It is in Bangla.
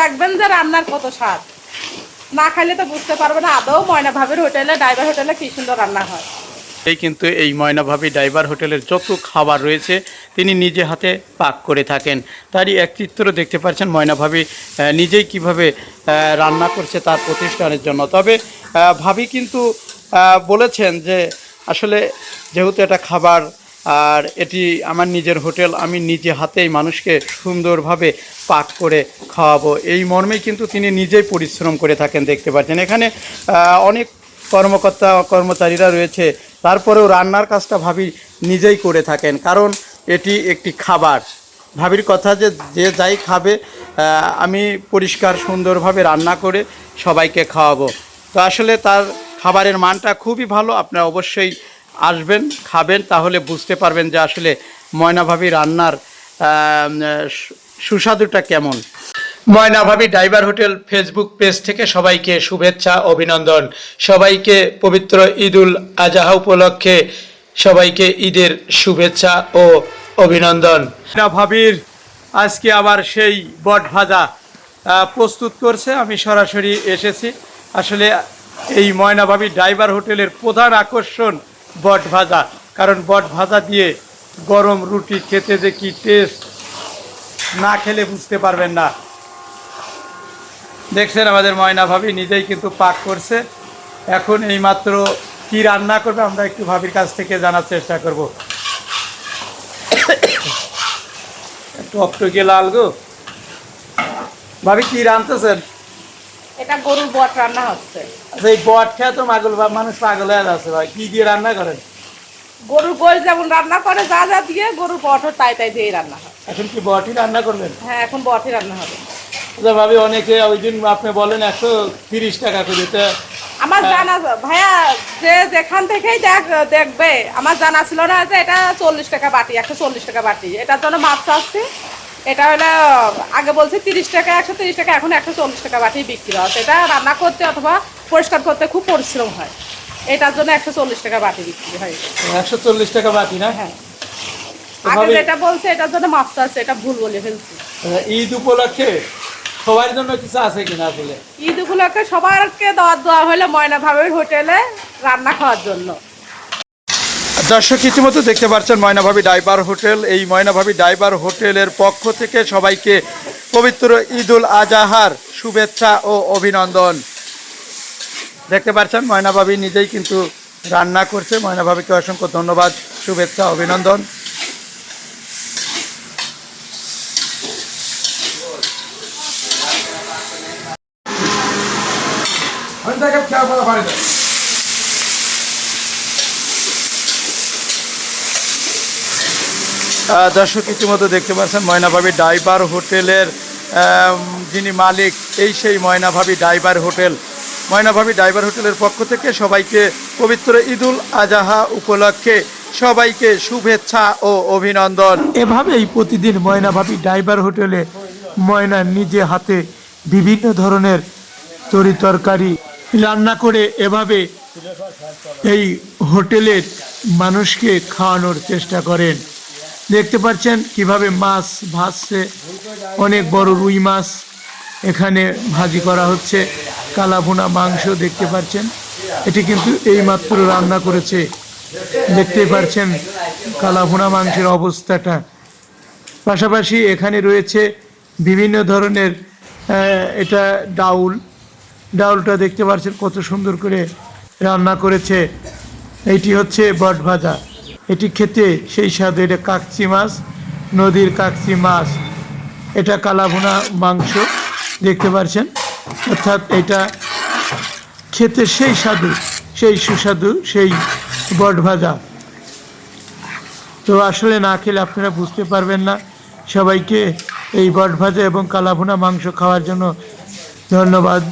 দেখবেন যে রান্নার কত স্বাদ। না খাইলে তো বুঝতে পারবে না, আদৌ ময়না ভাবের হোটেলে, ড্রাইভার হোটেলে কি সুন্দর রান্না হয়। এই কিন্তু এই ময়নাভাবী ডাইভার হোটেলের যত খাবার রয়েছে, তিনি নিজে হাতে পাক করে থাকেন। তারই এক চিত্র দেখতে পাচ্ছেন ময়নাভাবী নিজেই কীভাবে রান্না করছে তার প্রতিষ্ঠানের জন্য। তবে ভাবি কিন্তু বলেছেন যে আসলে যেহেতু এটা খাবার আর এটি আমার নিজের হোটেল, আমি নিজে হাতেই মানুষকে সুন্দরভাবে পাক করে খাওয়াবো। এই মর্মেই কিন্তু তিনি নিজেই পরিশ্রম করে থাকেন, দেখতে পাচ্ছেন। এখানে অনেক কর্মকর্তা, কর্মচারীরা রয়েছে। তারপরেও রান্নার কাজটা ভাবি নিজেই করে থাকেন, কারণ এটি একটি খাবার। ভাবির কথা যে যে যাই খাবে আমি পরিষ্কার, সুন্দরভাবে রান্না করে সবাইকে খাওয়াবো। তো আসলে তার খাবারের মানটা খুবই ভালো, আপনারা অবশ্যই আসবেন খাবেন তাহলে বুঝতে পারবেন যে আসলে ময়নাভাবি রান্নার সুস্বাদুটা কেমন। Moynabhabi driver hotel Facebook page থেকে সবাইকে শুভেচ্ছা অভিনন্দন। সবাইকে পবিত্র ঈদুল আজহা উপলক্ষে সবাইকে ঈদের শুভেচ্ছা ও অভিনন্দন। ভাবির আজকে আবার সেই বট ভাজা প্রস্তুত করছে। আমি সরাসরি এসেছি। আসলে এই ময়নাভাবী ড্রাইভার হোটেলের প্রধান আকর্ষণ বট ভাজা। কারণ বট ভাজা দিয়ে গরম রুটি খেতে যে কি টেস্ট না খেলে বুঝতে পারবেন না। দেখছেন আমাদের ময়না ভাবি নিজেই কিন্তু পাক করছে। এখন এইমাত্র কি রান্না করবে আমরা একটু ভাবির কাছ থেকে জানার চেষ্টা করব। টকটকে লাল গো। ভাবি কি রাঁধতেছেন? এটা গরুর বট রান্না হচ্ছে। আচ্ছা এই বট খেয়ে তো মাগল মানুষ পাগল হয়ে যাচ্ছে ভাই। কি দিয়ে রান্না করেন? গরুর গোল যেমন রান্না করে যা যা দিয়ে গরুর বটও তাই তাই দিয়ে রান্না হয়। এখন কি বটই রান্না করবেন হ্যাঁ এখন বটই রান্না হবে। আচ্ছা ভাবি অনেকে ওই দিন আপনি বলেন একশো তিরিশ টাকা করে। তা আমার হ্যাঁ। জানা ভাইয়া যে যেখান থেকেই দেখ দেখবে আমার জানা ছিল না যে এটা চল্লিশ টাকা বাটি একশো চল্লিশ টাকা বাটি। এটার জন্য মাছ আসছে এটা হলো আগে বলছি তিরিশ টাকা একশো তিরিশ টাকা এখন একশো চল্লিশ টাকা বাটি বিক্রি হয়। এটা রান্না করতে অথবা পরিষ্কার করতে খুব পরিশ্রম হয়। এটার জন্য একশো চল্লিশ টাকা বাটি বিক্রি হয়। একশো চল্লিশ টাকা বাটি না? হ্যাঁ। আগে যেটা বলছে এটার জন্য মাছ চাচ্ছে এটা ভুল বলে ফেলছি। ঈদ উপলক্ষে সবার জন্য কিছু আছে কিনা আসলে ঈদ উপলক্ষে সবারকে দাওয়াত দেওয়া হলো ময়না ভাবের হোটেলে রান্না খাওয়ার জন্য। দর্শক ইতিমধ্যে দেখতে পাচ্ছেন ময়নাভাবী ডাইভার হোটেল। এই ময়নাভাবী ডাইভার হোটেলের পক্ষ থেকে সবাইকে পবিত্র ঈদুল আজাহার শুভেচ্ছা ও অভিনন্দন। দেখতে পাচ্ছেন ময়নাভাবী নিজেই কিন্তু রান্না করছে। ময়নাভাবীকে অসংখ্য ধন্যবাদ শুভেচ্ছা অভিনন্দন। দর্শক ইতিমধ্যে দেখতে পাচ্ছেন ময়নাভাবী ডাইভার হোটেলের যিনি মালিক এই সেই Moynabhabi driver hotel. Moynabhabi driver হোটেলের পক্ষ থেকে সবাইকে পবিত্র ঈদুল আজাহা উপলক্ষে সবাইকে শুভেচ্ছা ও অভিনন্দন। এভাবেই প্রতিদিন ময়নাভাবী ডাইভার হোটেলে ময়না নিজে হাতে বিভিন্ন ধরনের তরি তরকারি রান্না করে এভাবে এই হোটেলের মানুষকে খাওয়ানোর চেষ্টা করেন। দেখতে পাচ্ছেন কীভাবে মাছ ভাজছে, অনেক বড় রুই মাছ এখানে ভাজি করা হচ্ছে। কালাভুনা মাংস দেখতে পাচ্ছেন। এটি কিন্তু এইমাত্র রান্না করেছে। দেখতে পাচ্ছেন কালাভুনা মাংসের অবস্থাটা। পাশাপাশি এখানে রয়েছে বিভিন্ন ধরনের এটা ডাউল। ডাউলটা দেখতে পাচ্ছেন কত সুন্দর করে রান্না করেছে। এটি হচ্ছে বট ভাজা। এটি খেতে সেই স্বাদ এটা কাকচি মাছ, নদীর কাকচি মাছ। এটা কালাভুনা মাংস দেখতে পাচ্ছেন। অর্থাৎ এটা খেতে সেই স্বাদু, সেই সুস্বাদু, সেই বট ভাজা। তো আসলে না খেলে আপনারা বুঝতে পারবেন না, সবাইকে এই বট ভাজা এবং কালাভুনা মাংস খাওয়ার জন্য ধন্যবাদ।